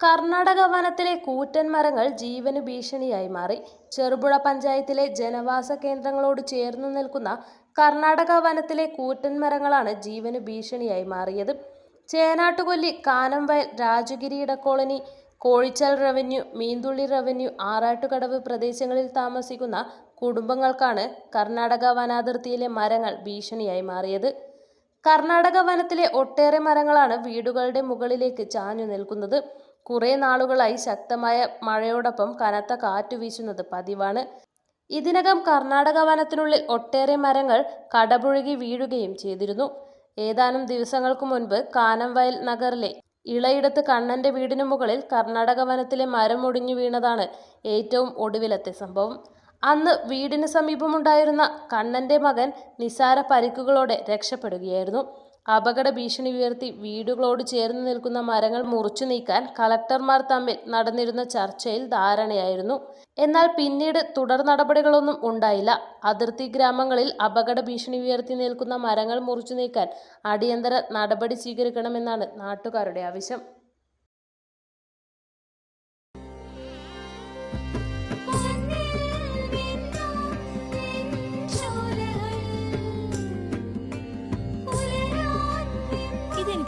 കർണാടക വനത്തിലെ കൂറ്റൻ മരങ്ങൾ ജീവന് ഭീഷണിയായി മാറി. ചെറുപുഴ പഞ്ചായത്തിലെ ജനവാസ കേന്ദ്രങ്ങളോട് ചേർന്നു നിൽക്കുന്ന കർണാടക വനത്തിലെ കൂറ്റൻ മരങ്ങളാണ് ജീവന് ഭീഷണിയായി മാറിയത്. Chenattukolli Kanamvayal Rajagiri colony Kozhichal revenue Meenthulli revenue Arattukadavu പ്രദേശങ്ങളിൽ താമസിക്കുന്ന കുടുംബങ്ങൾക്കാണ് കർണാടക വനാതിർത്തിയിലെ മരങ്ങൾ ഭീഷണിയായി മാറിയത്. കർണാടക വനത്തിലെ ഒട്ടേറെ മരങ്ങളാണ് വീടുകളുടെ മുകളിലേക്ക് ചാഞ്ഞു നിൽക്കുന്നത്. കുറെ നാളുകളായി ശക്തമായ മഴയോടൊപ്പം കനത്ത കാറ്റ് വീശുന്നത് പതിവാണ്. ഇതിനകം കർണാടക വനത്തിനുള്ളിൽ ഒട്ടേറെ മരങ്ങൾ കടപുഴകി വീഴുകയും ചെയ്തിരുന്നു. ഏതാനും ദിവസങ്ങൾക്കു മുൻപ് കാനംവയൽ നഗറിലെ ഇളയിടത്ത് കണ്ണന്റെ വീടിനു മുകളിൽ കർണാടക വനത്തിലെ മരം ഒടിഞ്ഞു വീണതാണ് ഏറ്റവും ഒടുവിലത്തെ സംഭവം. അന്ന് വീടിന് സമീപമുണ്ടായിരുന്ന കണ്ണന്റെ മകൻ നിസാര പരിക്കുകളോടെ രക്ഷപ്പെടുകയായിരുന്നു. അപകട ഭീഷണി ഉയർത്തി വീടുകളോട് ചേർന്ന് നിൽക്കുന്ന മരങ്ങൾ മുറിച്ചു നീക്കാൻ കളക്ടർമാർ തമ്മിൽ നടന്നിരുന്ന ചർച്ചയിൽ ധാരണയായിരുന്നു. എന്നാൽ പിന്നീട് തുടർ നടപടികളൊന്നും ഉണ്ടായില്ല. അതിർത്തി ഗ്രാമങ്ങളിൽ അപകട ഭീഷണി ഉയർത്തി നിൽക്കുന്ന മരങ്ങൾ മുറിച്ചു നീക്കാൻ അടിയന്തര നടപടി സ്വീകരിക്കണമെന്നാണ് നാട്ടുകാരുടെ ആവശ്യം.